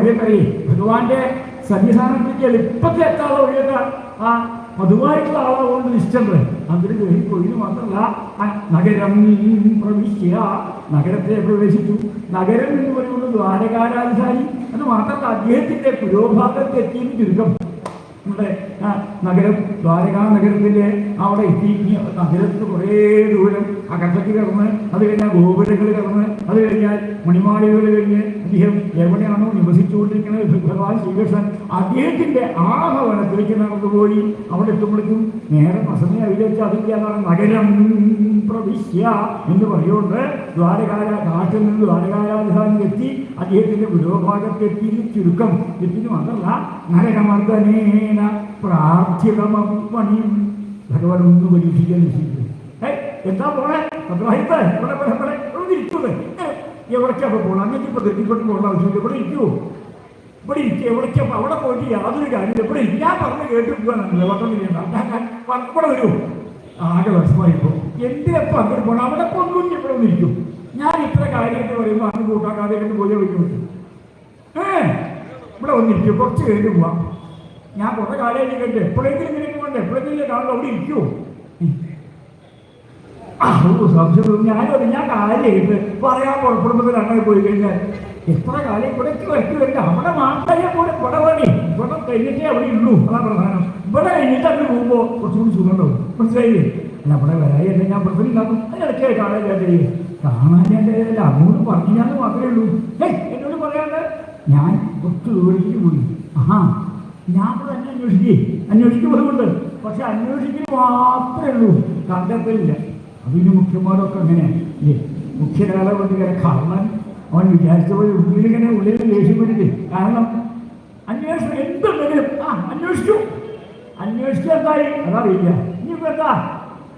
വഴിയൊക്കെ ഭഗവാന്റെ സന്നിധാനത്തിലേക്ക് എളുപ്പത്തിൽ എത്താനുള്ള വഴിയൊക്കെ ആ പൊതുവായിട്ടുള്ള ആളെ കൊണ്ട് നിശ്ചണ്ട് അതിന് കയറി കൊഴിഞ്ഞു മാത്രമല്ല നഗരം പ്രവിശ്യ നഗരത്തെ പ്രവേശിച്ചു. നഗരം എന്ന് പറയുന്നത് ദ്വാരകാരാധികാരി അത് മാത്രമല്ല അദ്ദേഹത്തിന്റെ പുരോഭാഗത്തെത്തിയെന്ന് ചുരുക്കം നമ്മുടെ നഗരം ദ്വാരകാ നഗരത്തിലെ അവിടെ എത്തി ഈ നഗരത്തിൽ കുറേ ദൂരം അകത്തേക്ക് കടന്ന് അത് കഴിഞ്ഞാൽ ഗോപുരങ്ങൾ കടന്ന് അത് കഴിഞ്ഞാൽ മണിമാളികൾ കഴിഞ്ഞ് അദ്ദേഹം എവിടെയാണോ നിവസിച്ചുകൊണ്ടിരിക്കുന്നത് ഭഗവാൻ ശ്രീകൃഷ്ണൻ അദ്ദേഹത്തിന്റെ ആ ഭവനത്തിലേക്ക് നടന്നുപോയി അവിടെ എത്തുമ്പോഴേക്കും നേരെ പ്രസംഗം വിചാരിച്ച അതിന്റെ അതാണ് നഗരം പ്രവിശ്യ എന്ന് പറയുകൊണ്ട് ദ്വാരകാല കാട്ടിൽ നിന്ന് ദ്വാരകാരാധാനം എത്തി അദ്ദേഹത്തിന്റെ പുരോഭാഗത്തെത്തി ചുരുക്കം എത്തിന് മാത്രമല്ല നരകമർദ്ദനേന പ്രാർത്ഥിതമണിയും ഭഗവാൻ ഒന്ന് പരീക്ഷിക്കാൻ നിശ്ചയിച്ചു ഏയ് എന്താ പോണേ പത്രവാഹിത്ത് ഇവിടെ ഇവിടെ ഇവിടെ ഇവിടെ ഇരിക്കുന്നത് എവിടേക്കാ പോകണം അങ്ങനെ ഇപ്പൊ തെറ്റിക്കൊണ്ട് പോകേണ്ട ആവശ്യമില്ല. ഇവിടെ ഇരിക്കുമോ ഇവിടെ ഇരിക്കുക എവിടേക്കാ അവിടെ പോയിട്ട് യാതൊരു കാര്യമില്ല. ഇവിടെ. ഞാൻ പറഞ്ഞ് കേട്ട് പോകാനല്ലേ വട്ടം ഞാൻ ഇവിടെ വരൂ. ആകെ വിഷമായിപ്പോ എന്തിനപ്പം അങ്ങനെ പോകണം അവിടെ കൊണ്ടുപോയി ഇവിടെ വന്നിരിക്കും ഞാൻ ഇത്ര കാര്യമായിട്ട് പറയുമ്പോൾ അന്ന് കൂട്ടാക്കാതെ പോയി വയ്ക്കും ഏ ഇവിടെ ഒന്നിരിക്കും കുറച്ച് കഴിഞ്ഞ് പോവാം. ഞാൻ കുറെ കാലമായിട്ട് കേട്ട് എപ്പോഴെങ്കിലും ഇങ്ങനെ പോകണ്ടേ എപ്പോഴെങ്കിലും കാണുമ്പോൾ അവിടെ ഇരിക്കുമോ സംശയം ഞാനോട് ഞാൻ കാര്യമായിട്ട് പറയാൻ പുറപ്പെടുമ്പോൾ അങ്ങനെ പോയി കഴിഞ്ഞാൽ എത്ര കാലം ഇവിടെ വരയ്ക്ക് വരില്ല അവിടെ മാത്രമേ പോലെ ഇവിടെ വേണി ഇവിടെ കഴിഞ്ഞിട്ടേ അവിടെ ഉള്ളൂ അതാണ് പ്രധാനം. ഇവിടെ കഴിഞ്ഞിട്ട് അങ്ങ് പോകുമ്പോൾ കുറച്ചുകൂടി സുഖമുണ്ടാവും. മനസ്സിലായില്ലേ? അല്ല അവിടെ വരായല്ലേ ഞാൻ പ്രസരിക്കാക്കും അതിനിടയ്ക്ക് കാണാൻ ചെയ്യും. കാണാൻ അല്ല അങ്ങോട്ട് പറഞ്ഞാൽ മാത്രമേ ഉള്ളൂ. ഏയ് എന്നോട് പറയാണ്ട് ഞാൻ കുറച്ച് ദൂരേക്ക് പോയി. ആഹാ ഞാൻ തന്നെ അന്വേഷിക്കേ. അന്വേഷിക്കുമ്പോഴുണ്ട് പക്ഷെ അന്വേഷിക്കൽ മാത്രമേ ഉള്ളൂ. കണ്ടെത്തലില്ല. അതിന് മുഖ്യന്മാരൊക്കെ അങ്ങനെ. ഇല്ലേ? മുഖ്യരാളെ കൊണ്ട് ഇങ്ങനെ കള്ളൻ. അവൻ വിചാരിച്ച പോലെ ഉള്ളിലിങ്ങനെ ഉള്ളിൽ ദേഷ്യം കാരണം അന്വേഷണം എന്തുണ്ടെങ്കിലും ആ അന്വേഷിച്ചു. അന്വേഷിച്ചു എന്തായി? അതറിയില്ല. ഇനിയിപ്പോ എന്താ?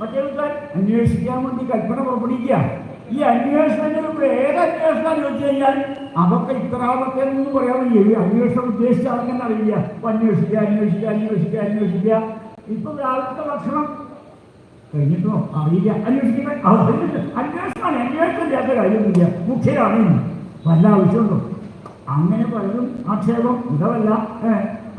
മറ്റേ അന്വേഷിക്കാൻ വേണ്ടി കൽപ്പന പുറപ്പെടുവിക്കുക. ഈ അന്വേഷണങ്ങൾ ഇവിടെ ഏത് അന്വേഷണം ചോദിച്ചു കഴിഞ്ഞാൽ അതൊക്കെ ഇത്രാമത്തെ എന്ന് പറയാൻ വയ്യ. ഈ അന്വേഷണം ഉദ്ദേശിച്ച അങ്ങനെ അറിയില്ല. അപ്പൊ അന്വേഷിക്കുക അന്വേഷിക്കുക അന്വേഷിക്കുക അന്വേഷിക്കുക. ഇപ്പൊ രാവിലത്തെ ഭക്ഷണം കഴിഞ്ഞിട്ടോ? അറിയില്ല. അന്വേഷിക്കുന്ന അന്വേഷണമാണ്. അന്വേഷണം ഇല്ലാത്ത കാര്യമൊന്നുമില്ല മുഖ്യരാണ് ഇന്ന്. വല്ല ആവശ്യമുണ്ടോ? അങ്ങനെ പലതും ആക്ഷേപം ഇതല്ല.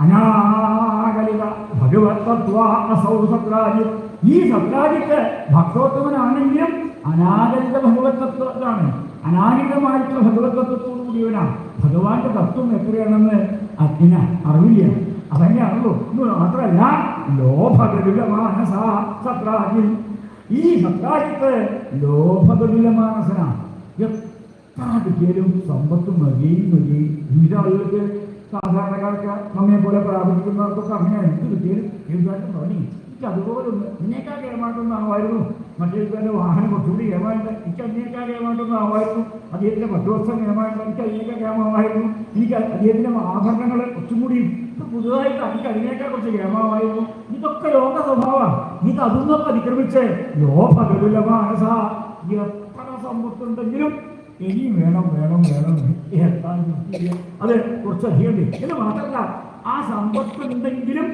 അനാകലിക ഭഗവത് തത്വ അസൗ സത്രാജിത് ഈ സത്രാജിത്ത് ഭക്തോത്തമനാണെങ്കിലും അനാഗരിക ഭഗവത്വത്താണ് അനാഗരികമായിട്ടുള്ള ഭഗവത് തത്വത്തോടു കൂടിയവനാണ് ഭഗവാന്റെ തത്വം എത്രയാണെന്ന് അതിന് അറിവില്ല. അതന്നെയാണല്ലോ അറിവു മാത്രമല്ല ലോഭഗരുല മാനസ ഈ സത്രാജിത്ത് ലോഭഗരുല മാനസനാണ് എത്ര കിട്ടിയാലും സമ്പത്ത് മതിയും വിവിധ ആളുകൾക്ക് സാധാരണക്കാർക്ക് നമ്മെ പോലെ പ്രാപിക്കുന്നവർക്കൊക്കെ അങ്ങനെ എന്ത് കിട്ടിയാലും എഴുതാനും തോന്നി എനിക്ക് അതുപോലെ ഒന്ന് ഇതിനേക്കാൾ ആവായിരുന്നു. മറ്റേ പേരുടെ വാഹനം കുറച്ചുകൂടി ഏമാണ്ട് എനിക്ക് അതിനേക്കാൾ കേമായിട്ടൊന്നും ആവായിരുന്നു. അദ്ദേഹത്തിന്റെ പത്ത് വർഷം കേമായിട്ട് എനിക്ക് അതിനേക്കാൾ കേമമായിരുന്നു എനിക്ക് അദ്ദേഹത്തിന്റെ ആഭരണങ്ങൾ കുറച്ചും കൂടി പുതുതായിട്ട് എനിക്ക് അതിനേക്കാൾ കുറച്ച് കേമമായിരുന്നു ഇതൊക്കെ ലോക സ്വഭാവമാണ്. ഇത് അതൊന്നൊക്കെ അതിക്രമിച്ച് ലോഭ മാനസ എത്ര സമ്പത്തുണ്ടെങ്കിലും ഇനിയും വേണം വേണം വേണം അതെ കുറച്ചധികം ഉണ്ട് എന്ന് മാത്രമല്ല ആ സമ്പത്ത് ഉണ്ടെങ്കിലും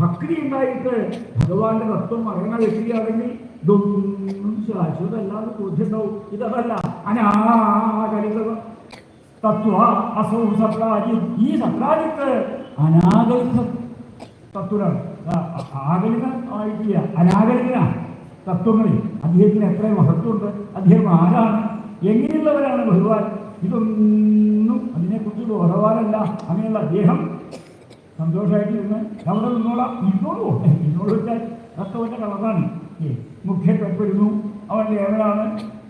ഭക്തി ഉണ്ടായിട്ട് ഭഗവാന്റെ തത്വം അറിയണ വെക്കുകയാണെങ്കിൽ ഇതൊന്നും ശാശ്വതല്ലാതെ ബോധ്യമുണ്ടാവും. ഇതല്ല അനാകരിത തത്വ അസൗ സത്രാജി ഈ സത്രാജിത്ത് അനാഗരിക തത്വരാണ്. ആഗലിക ആയിട്ടില്ല. അനാഗലിക തത്വങ്ങളിൽ അദ്ദേഹത്തിന് എത്ര മഹത്വമുണ്ട്. അദ്ദേഹം ആരാണ്? എങ്ങനെയുള്ളവരാണ് ഭഗവാൻ ഇതൊന്നും അതിനെക്കുറിച്ച് ബോധവാനല്ല അങ്ങനെയുള്ള അദ്ദേഹം സന്തോഷമായിട്ടിരുന്ന് അവിടെ നിന്നോളാം. ഇന്നോളൂ ഇന്നോട് വെച്ചാൽ അതൊക്കെ കളറാണ്. മുഖ്യ കപ്പെടുന്നു അവൻ ഏവനാണ്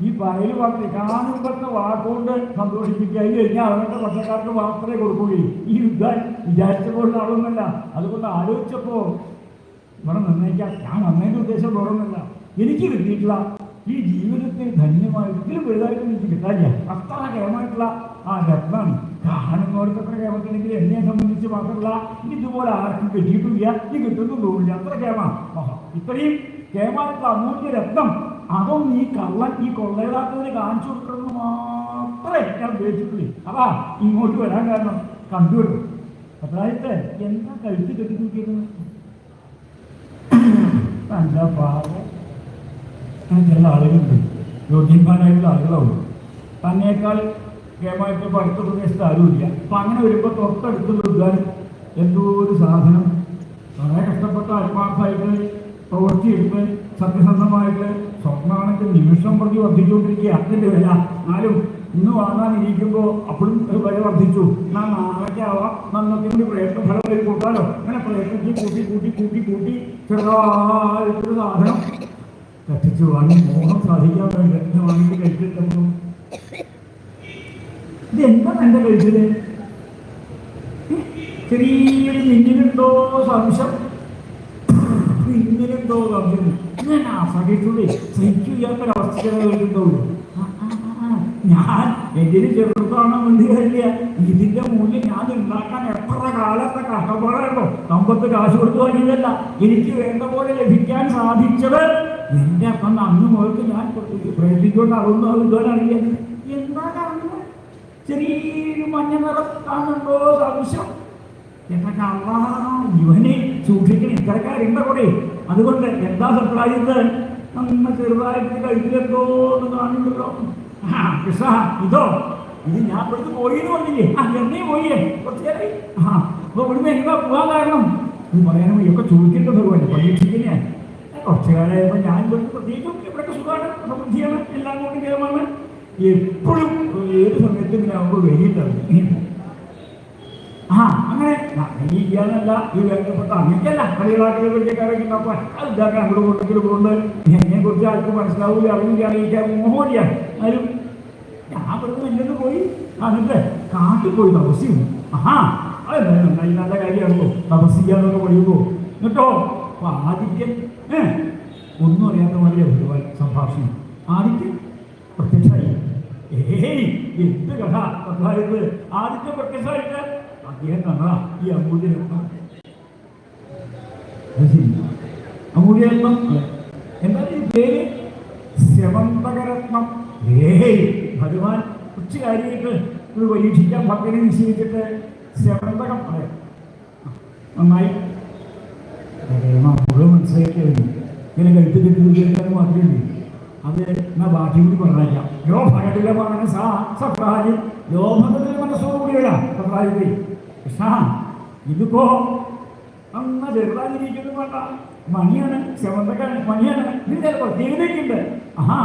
ഈ പറയൽ പറഞ്ഞ് കാണുമ്പോൾ വാക്കുകൊണ്ട് സന്തോഷിപ്പിക്കുക അതിൽ കഴിഞ്ഞാൽ അവരുടെ പക്ഷക്കാർക്ക് മാത്രമേ കൊടുക്കുകയുള്ളൂ. ഈ യുദ്ധം വിചാരിച്ച പോലുള്ള ആളൊന്നുമല്ല അതുകൊണ്ട് ആലോചിച്ചപ്പോൾ ഇവിടെ നിർണയിക്കാം ഞാൻ നന്നേന്റെ ഉദ്ദേശം വേറൊന്നുമല്ല. എനിക്ക് കിട്ടിയിട്ടുള്ള ഈ ജീവിതത്തെ ധന്യമായ ഇതിലും വലുതായിട്ട് എനിക്ക് കിട്ടാനില്ല. അത്ര കേമായിട്ടുള്ള ആ രത്നാണ് കാണുന്നവർക്ക് അത്ര കേമത്തില്ലെങ്കിൽ എന്നെ സംബന്ധിച്ച് മാത്രമല്ല ഇതുപോലെ ആർക്കും കിട്ടിയിട്ടില്ല ഈ കിട്ടുന്നു തോന്നില്ല. അത്ര കേമ. ഇത്രയും കേമായിട്ടുള്ള അമൂല്യ രത്നം അതൊന്നും ഈ കള്ളൻ ഈ കൊള്ളയിടാത്തതിന് കാണിച്ചു കൊടുക്കണമെന്ന് മാത്രമേ ഞാൻ ഉദ്ദേശിച്ചിട്ടുള്ളൂ. അതാ ഇങ്ങോട്ട് വരാൻ കാരണം. കണ്ടുവരും അതായത് എന്താ കഴുത്ത് കെട്ടി നോക്കിയിരുന്നത് നല്ല പാവം. അങ്ങനെ ചില ആളുകളുണ്ട്. യോഗ്യന്മാരായിട്ടുള്ള ആളുകളാവും. തന്നെക്കാൾ കേമായിട്ട് അടുത്ത പ്രദേശത്ത് ആരുമില്ല. അപ്പൊ അങ്ങനെ വരുമ്പോ തൊട്ടടുത്ത് വിൽക്കാൻ എന്തോ ഒരു സാധനം. വളരെ കഷ്ടപ്പെട്ട ആത്മാർത്ഥമായിട്ട് പ്രവൃത്തിയെടുത്ത് സത്യസന്ധമായിട്ട് സ്വപ്നമാണെങ്കിൽ നിമിഷം പ്രതി വർദ്ധിച്ചുകൊണ്ടിരിക്കുക. അതിന്റെ വില. എന്നാലും ഇന്ന് വാങ്ങാനിരിക്കുമ്പോൾ അപ്പോഴും ഒരു വില വർദ്ധിച്ചു. എന്നാൽ നാളേക്കാവാം നന്നൊക്കെ കൂടി പ്രയത്ന ഫലം കൂട്ടാലോ? അങ്ങനെ പ്രയത്നിച്ച് കൂട്ടി കൂട്ടി കൂട്ടി കൂട്ടി ചെറുതായിട്ടൊരു സാധനം കത്തിച്ചു വാങ്ങി മോഹം സാധിക്കാൻ വേണ്ടി ഇത് വാങ്ങിയിട്ട് കഴിച്ചിട്ടുണ്ടോ ഇത് എന്താ എന്റെ കഴിച്ചത് ചെറിയൊരു മിന്നിലുണ്ടോ സംശയം? മിന്നിലുണ്ടോ സംശയം? ഞാൻ ആസ്വദിച്ചുള്ളേ സഹിക്കില്ലാത്തൊരവസ്ഥ വരുന്നുണ്ടോ ഞാൻ എന്തിനു ചെറുതാണോ വേണ്ടി ഇതിന്റെ മൂല്യം ഞാൻ ഉണ്ടാക്കാൻ എത്ര കാലത്തെ കഷ്ടപ്പാടാണോ സമ്പത്ത് കാശ് കൊടുത്തു വാങ്ങിയതല്ല എനിക്ക് വേണ്ട പോലെ ലഭിക്കാൻ സാധിച്ചത് എന്റെ അപ്പം അന്ന് മുതൽക്ക് ഞാൻ പ്രയത്നിക്കൊണ്ട് അതൊന്നും അത് ഇതുവരെ എന്താ കാരണം? ചെറിയൊരു മഞ്ഞ നിറം കാണുന്നുണ്ടോ സംശയം എന്നൊക്കെ അള്ളാ ഇവനെ സൂക്ഷിക്കണം. ഇത്തരക്കാരുണ്ട കൂടെ അതുകൊണ്ട് എന്താ സർപ്രൈസ് നമ്മ ചെറുതായിട്ട് കഴുത്തിലെന്തോ എന്ന് കാണുന്നുണ്ടല്ലോ ആ കൃഷ്ണ ഇതോ ഇത് ഞാൻ ഇവിടുന്ന് പോയി എന്ന് പറഞ്ഞില്ലേ? ആ എന്നേ പോയേ കുറച്ച് ആ അപ്പൊ ഇവിടുന്ന് എന്താ പോകാൻ കാരണം? ഇത് പറയാനും ഒക്കെ ചോദിക്കേണ്ടത് കുറച്ചു ഞാൻ ഇവിടുന്ന് പ്രത്യേകിച്ചും ഇവിടെ സുഖമാണ്. സമൃദ്ധിയാണ് എല്ലാം കൊണ്ട് കേമാണ് എപ്പോഴും ഏത് സമയത്തും ഇങ്ങനെ ആകുമ്പോൾ വെയിലുണ്ടാവും ആ അങ്ങനെ ഈ ചെയ്യാനല്ല ഈ വേണ്ടപ്പെട്ട അങ്ങനെയല്ല കളികളാക്കിയ വലിയക്കാരൊക്കെ ഉണ്ടാക്കാൻ അത് ഇതാക്കാൻ അങ്ങോട്ട് കൊണ്ടെങ്കിലും കൊണ്ട് എന്നെ കുറിച്ച് ആൾക്ക് മനസ്സിലാവില്ല അറിയില്ല അറിയിക്കാൻ മോഹമില്ല. എന്നാലും ഞാൻ ഇവിടുന്ന് വലിയത് പോയി. എന്നിട്ട് കാട്ടിൽ പോയി തപസ്യം ആഹാ അത് നന്നായി. നല്ല കാര്യമാണല്ലോ. തപസ്സിക്കാന്നൊക്കെ പറയുമ്പോൾ എന്നിട്ടോ? അപ്പൊ ആദിത്യൻ ഏ ഒന്നും അറിയാത്ത മാതിരി ഭഗവാൻ സംഭാഷണം. ആദിത്യൻ പ്രത്യക്ഷമായി. ഏയ് എന്ത് കഥ? കഥായത് ആദിത്യ പ്രത്യക്ഷമായിട്ട് അദ്ദേഹം കണ്ട ഈ അമൂല്യരത്നം അമൂല്യരത്നം എന്നാൽ ഈ പേര് ശവന്തകരത്നം ഏയ് ഭഗവാൻ ഉച്ച കാര്യമായിട്ട് ഒരു പരീക്ഷിക്കാൻ ഭക്തനെ നിശ്ചയിച്ചിട്ട് ശവന്തകം പറയാം നന്നായി. മുഴുവൻ മനസ്സിലാക്കിയത് ഇങ്ങനെ കഴുത്ത് കെട്ടി കേൾക്കാൻ മാത്രമേ അത് എന്നാ ബാക്കി കൂടി പറഞ്ഞേക്കാം ലോഭകടിലെ മനസ്സാ സപ്രാജി ലോഭകടിലെ മനസ്സോടുകൂടിയല്ല സപ്രാജി കൃഷ്ണ ഇതിപ്പോ അന്ന ചെറുതായിരിക്കുന്നു വേണ്ട മണിയാണ് ശവന്തക്കാണ് മണിയാണ്. ഇതിന്റെ പ്രത്യേകതയ്ക്കുണ്ട് ആഹാ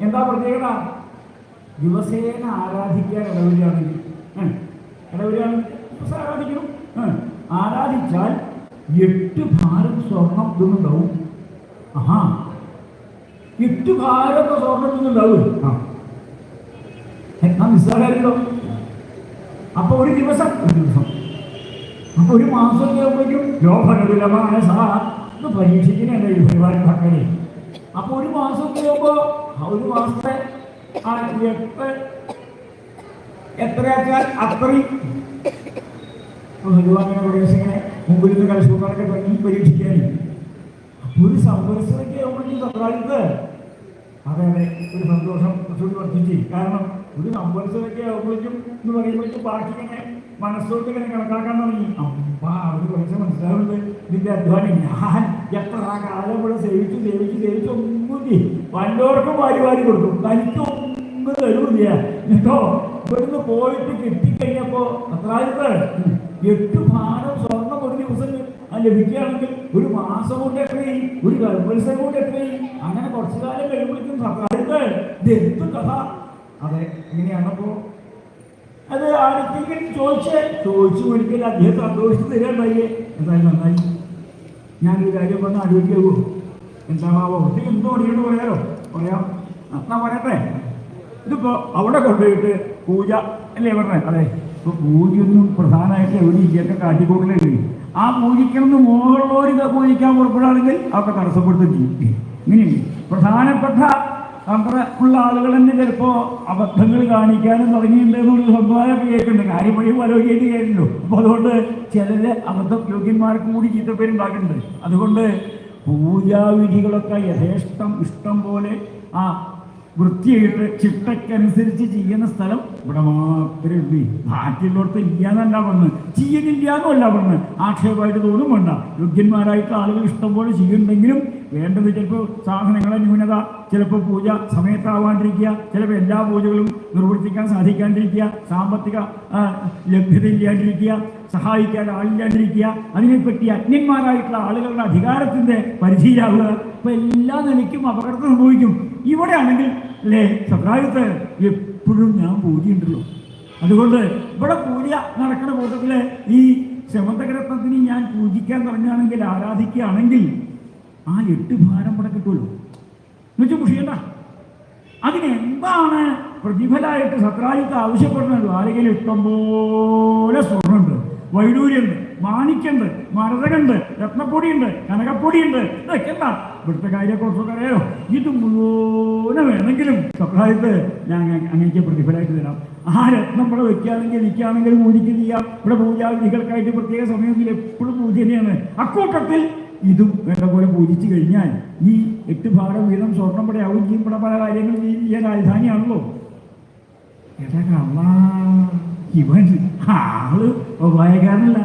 എന്താ പ്രത്യേകത? ദിവസേന ആരാധിക്കാൻ ഇടവരികയാണെങ്കിൽ. ഇടവരികയാണെങ്കിൽ ആരാധിച്ചാൽ എട്ട് ഭാരം സ്വർണം ഇതൊന്നുണ്ടാവും ആഹാ എട്ട് ഭാരമൊക്കെ സ്വർണത്തിനുണ്ടാവും നിസ്സാരല്ലോ അപ്പൊ ഒരു ദിവസം ഒരു ദിവസം. അപ്പൊ ഒരു മാസം ആകുമ്പോഴേക്കും ലോഭനവിലമാണ് സാ ഇത് പരീക്ഷിക്കുന്നുണ്ട് ഈ പരിപാടി ഭക്തനെ അപ്പൊ ഒരു മാസം ആകുമ്പോ ആ ഒരു മാസത്തെ എട്ട് എത്രയാച്ചാൽ അത്രയും. ഭഗവാനെ പ്രദേശങ്ങളെ മുമ്പിൽ നിന്ന് കലശൂക്കാരൊക്കെ തുടങ്ങി പരീക്ഷിക്കാൻ അപ്പൊ ഒരു സംവത്സരമൊക്കെ ആകുമ്പോഴേക്കും സത്രാജിത്ത് അതെ അതെ. ഒരു സന്തോഷം കുറച്ചുകൂടി വർദ്ധിച്ചു. കാരണം ഒരു സംവത്സരമൊക്കെ ആകുമ്പോഴേക്കും എന്ന് പറയുമ്പോഴേക്കും ബാക്കി ഇങ്ങനെ മനസ്സോട്ട് ഇങ്ങനെ കണക്കാക്കാൻ തുടങ്ങി. അപ്പാ അവർ കുറച്ച് മനസ്സിലാവുന്നത് ഇതിന്റെ അധ്വാനം. ഞാൻ എത്ര കാലം ഇവിടെ സേവിച്ചു സേവിച്ചു സേവിച്ചു. ഒന്നും വല്ലവർക്കും വാരി വാരി കൊടുക്കും. തനിക്ക് ഒന്നും തരൂല്ല. കേട്ടോ ഇവിടുന്ന് പോയിട്ട് കിട്ടിക്കഴിഞ്ഞപ്പോ അത്രായിട്ട് എട്ട് ഭാരം സ്വർണം ഒരു ദിവസം ലഭിക്കുകയാണെങ്കിൽ ഒരു മാസം കൊണ്ട് എത്രയും ഒരു ഗർഭത്സരം കൊണ്ട് എത്രയും അങ്ങനെ കുറച്ചു കാലം കഴിയുമ്പോഴേക്കും സർക്കാരുകൾ ഇത് കഥ. അതെ എങ്ങനെയാണപ്പോ അത് ആരെങ്കിലും ചോദിച്ച് ചോദിച്ചു ഒരിക്കലും അദ്ദേഹം സന്തോഷിച്ച് തരാണ്ടായി എന്തായാലും നന്നായി. ഞാൻ ഞാനൊരു കാര്യം പറഞ്ഞ് ആലോചിക്കാവോ എന്താണാവോ ഇത് എന്തോ അടിയോട് പറയാലോ? പറയാം. നന്നാ പറയട്ടെ? ഇതിപ്പോ അവിടെ കൊണ്ടുപോയിട്ട് പൂജ അല്ലേ പറഞ്ഞേ? അതെ. ഇപ്പൊ പൂജയൊന്നും പ്രധാനമായിട്ട് എവിടെ ഇതൊക്കെ കാട്ടിക്കൂടലേ ആ പൂജിക്കണമെന്ന് ഇത് പൂജിക്കാൻ പുറപ്പെടുകയാണെങ്കിൽ അതൊക്കെ തടസ്സപ്പെടുത്തും ചെയ്യും. ഇങ്ങനെയുണ്ട്. പ്രധാനപ്പെട്ട ഉള്ള ആളുകൾ തന്നെ ചിലപ്പോ അബദ്ധങ്ങൾ കാണിക്കാനും തുടങ്ങിയിട്ടുണ്ടെന്നുള്ള സമ്പ്രദായം കേൾക്കുന്നുണ്ട് കാര്യം വഴി പലോകിയിട്ട് കേൾക്കുന്നു അപ്പൊ അതുകൊണ്ട് ചിലര് അബദ്ധ യോഗ്യന്മാർക്ക് കൂടി ചീത്തപ്പേരുണ്ടാക്കുന്നുണ്ട്. അതുകൊണ്ട് പൂജാവിധികളൊക്കെ യഥേഷ്ടം ഇഷ്ടം പോലെ ആ വൃത്തിയായിട്ട് ചിട്ടക്കനുസരിച്ച് ചെയ്യുന്ന സ്ഥലം ഇവിടെ മാത്രമേ ഉള്ളൂ. ബാക്കിയുള്ളടത്ത് ഇല്ലാന്നല്ല പറഞ്ഞ് എന്നല്ല പറഞ്ഞ് ആക്ഷേപമായിട്ട് തോന്നും വേണ്ട. യോഗ്യന്മാരായിട്ട് ആളുകൾ ഇഷ്ടം പോലെ ചെയ്യുന്നുണ്ടെങ്കിലും വേണ്ടത് ചിലപ്പോൾ സാധനങ്ങളെ ന്യൂനത ചിലപ്പോൾ പൂജ സമയത്താവാണ്ടിരിക്കുക ചിലപ്പോൾ എല്ലാ പൂജകളും നിർവർത്തിക്കാൻ സാധിക്കാണ്ടിരിക്കുക സാമ്പത്തിക ലഭ്യത ഇല്ലാണ്ടിരിക്കുക സഹായിക്കാൻ ആളില്ലാണ്ടിരിക്കുക അതിനെപ്പറ്റി അജ്ഞന്മാരായിട്ടുള്ള ആളുകളുടെ അധികാരത്തിന്റെ പരിധിയിലാവുക. ഇപ്പം എല്ലാ നിലയ്ക്കും അപകടം സംഭവിക്കും. ഇവിടെ ആണെങ്കിൽ അല്ലേ? സത്രായത്ത് എപ്പോഴും ഞാൻ പൂജയുണ്ടല്ലോ അതുകൊണ്ട് ഇവിടെ പൂജ നടക്കുന്ന കൂട്ടത്തിൽ ഈ ശമന്തഗ്രത്നത്തിന് ഞാൻ പൂജിക്കാൻ തുടങ്ങുകയാണെങ്കിൽ ആരാധിക്കുകയാണെങ്കിൽ ആ എട്ട് ഭാരം ഇവിടെ കിട്ടുമല്ലോ. എന്നുവെച്ച് മുഷിയണ്ട അതിനെന്താണ് പ്രതിഫലമായിട്ട് സത്രാജിത്ത് ആവശ്യപ്പെടുന്നത്? ആരെങ്കിലും ഇഷ്ടം പോലെ സ്വർണമുണ്ട് വൈഡൂര്യമുണ്ട്. മാണിക്യുണ്ട് മരതകുണ്ട് രത്നപ്പൊടിയുണ്ട് കനകപ്പൊടിയുണ്ട്. ഇതൊക്കെ എന്താ? ഇവിടുത്തെ കാര്യക്കുറിച്ചൊക്കെ അറിയാലോ ഇത് മുഴുവനും വേണമെങ്കിലും സപ്രായത്ത് ഞാൻ അങ്ങനെ പ്രതിഫലമായിട്ട് തരാം. ആ രത്നം ഇവിടെ വെക്കുകയാണെങ്കിൽ എനിക്കാണെങ്കിൽ പൂജയ്ക്ക് ചെയ്യാം. ഇവിടെ പൂജാവിധികൾക്കായിട്ട് പ്രത്യേക സമയത്തിൽ എപ്പോഴും പൂജ തന്നെയാണ്. അക്കൂട്ടത്തിൽ ഇതും വേണ്ട പോലെ പൂജിച്ചു കഴിഞ്ഞാൽ ഈ എട്ട് ഭാഗം വീതം സ്വർണം ഇവിടെ ആവും ചെയ്യും. ഇവിടെ പല കാര്യങ്ങളും ചെയ്യാൻ രാജധാനിയാണല്ലോ. എടാ കള്ള. ഇവൻ ആൾ ഉപായക്കാരനല്ല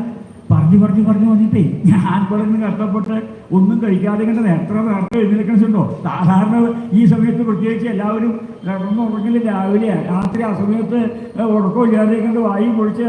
പറഞ്ഞു പറഞ്ഞു പറഞ്ഞു വന്നിട്ടേ ഞാൻ നിന്ന് കഷ്ടപ്പെട്ട് ഒന്നും കഴിക്കാതെ കണ്ടത് എത്ര നേരത്തെ എഴുന്നേൽക്കണുണ്ടോ സാധാരണ ഈ സമയത്ത് പ്രത്യേകിച്ച് എല്ലാവരും കിടന്നുറങ്ങില്ല രാവിലെ രാത്രി ആ സമയത്ത് ഉറക്കമില്ലാതെ കണ്ട് വായു പൊളിച്ച്